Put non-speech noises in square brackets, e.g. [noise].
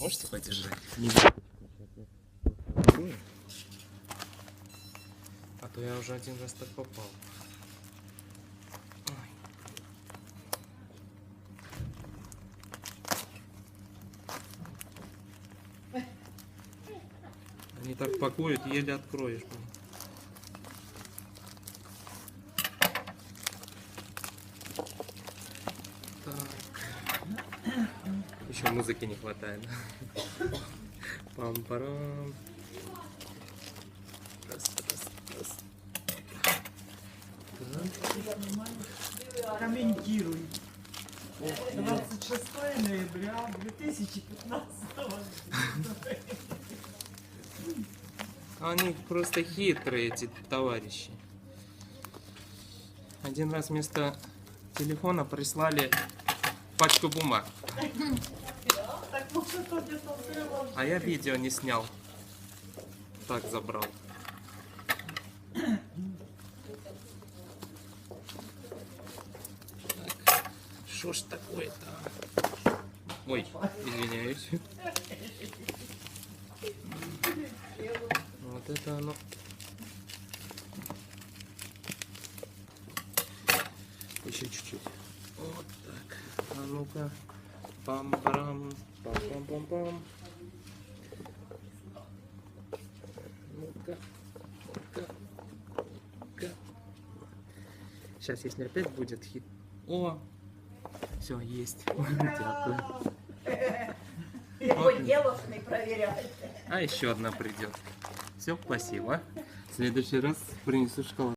Можете подержать? Не. А то я уже один раз так попал. Ой. Они так пакуют, еле откроешь. блин. Так. Еще музыки не хватает. Пам-парам. Раз, раз, раз. Так. Комментируй. 26 ноября 2015 Они просто хитрые, эти товарищи. Один раз вместо телефона прислали пачку бумаг, Так может кто где-то взрывал. а я видео не снял. Так забрал. Так, Что ж такое-то? Ой, извиняюсь. Вот это оно. Еще чуть-чуть. Вот так. А ну-ка. Пам-парам. Пам-пам-пам-пам. Ну-ка. Ну-ка. Ну-ка. Сейчас, если опять будет хит. О! Все, есть. Дякую. [laughs] Его проверяют. А еще одна придет. Все, спасибо. В следующий раз принесу шоколад.